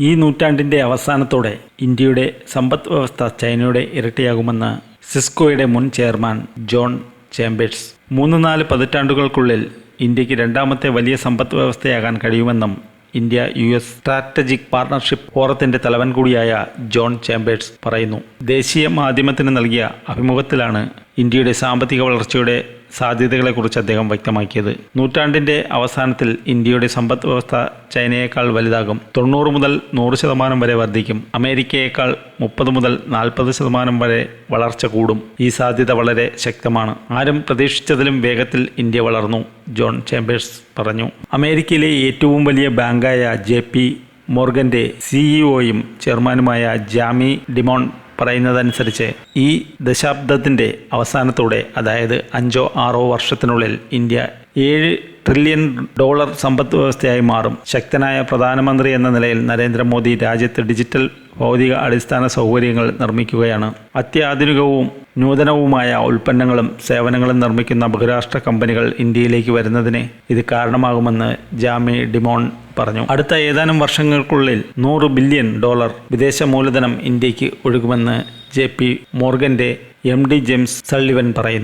ഈ നൂറ്റാണ്ടിന്റെ അവസാനത്തോടെ ഇന്ത്യയുടെ സമ്പദ് വ്യവസ്ഥ ചൈനയുടെ ഇരട്ടിയാകുമെന്ന് സിസ്കോയുടെ മുൻ ചെയർമാൻ ജോൺ ചേംബേഴ്സ്. മൂന്ന് നാല് പതിറ്റാണ്ടുകൾക്കുള്ളിൽ ഇന്ത്യയ്ക്ക് രണ്ടാമത്തെ വലിയ സമ്പദ് വ്യവസ്ഥയാകാൻ കഴിയുമെന്നും India U S strategic partnership ഫോറത്തിന്റെ തലവൻ കൂടിയായ ജോൺ ചേംബേഴ്സ് പറയുന്നു. ദേശീയ മാധ്യമത്തിന് നൽകിയ അഭിമുഖത്തിലാണ് ഇന്ത്യയുടെ സാമ്പത്തിക വളർച്ചയുടെ സാധ്യതകളെക്കുറിച്ച് അദ്ദേഹം വ്യക്തമാക്കിയത്. നൂറ്റാണ്ടിന്റെ അവസാനത്തിൽ ഇന്ത്യയുടെ സമ്പദ് വ്യവസ്ഥ ചൈനയേക്കാൾ വലുതാകും. തൊണ്ണൂറ് മുതൽ നൂറ് ശതമാനം വരെ വർദ്ധിക്കും. അമേരിക്കയേക്കാൾ മുപ്പത് മുതൽ നാൽപ്പത് ശതമാനം വരെ വളർച്ച കൂടും. ഈ സാധ്യത വളരെ ശക്തമാണ്. ആരും പ്രതീക്ഷിച്ചതിലും വേഗത്തിൽ ഇന്ത്യ വളർന്നു ജോൺ ചേംബേഴ്സ് പറഞ്ഞു. അമേരിക്കയിലെ ഏറ്റവും വലിയ ബാങ്കായ ജെ പി മോർഗന്റെ സിഇഒയും ചെയർമാനുമായ ജാമി ഡിമോൺ പറയുന്നതനുസരിച്ച് ഈ ദശാബ്ദത്തിന്റെ അവസാനത്തോടെ അതായത് അഞ്ചോ ആറോ വർഷത്തിനുള്ളിൽ ഇന്ത്യ ഏഴ് ട്രില്യൺ ഡോളർ സമ്പദ് വ്യവസ്ഥയായി മാറും. ശക്തനായ പ്രധാനമന്ത്രി എന്ന നിലയിൽ നരേന്ദ്രമോദി രാജ്യത്ത് ഡിജിറ്റൽ ഭൗതിക അടിസ്ഥാന സൗകര്യങ്ങൾ നിർമ്മിക്കുകയാണ്. അത്യാധുനികവും നൂതനവുമായ ഉൽപ്പന്നങ്ങളും സേവനങ്ങളും നിർമ്മിക്കുന്ന ബഹുരാഷ്ട്ര കമ്പനികൾ ഇന്ത്യയിലേക്ക് വരുന്നതിന് ഇത് കാരണമാകുമെന്ന് ജാമി ഡിമോൺ പറഞ്ഞു. അടുത്ത ഏതാനും വർഷങ്ങൾക്കുള്ളിൽ നൂറ് ബില്യൺ ഡോളർ വിദേശ മൂലധനം ഇന്ത്യയ്ക്ക് ഒഴുകുമെന്ന് ജെ പി മോർഗന്റെ എം ഡി ജെയിംസ് സള്ളിവൻ പറയുന്നു.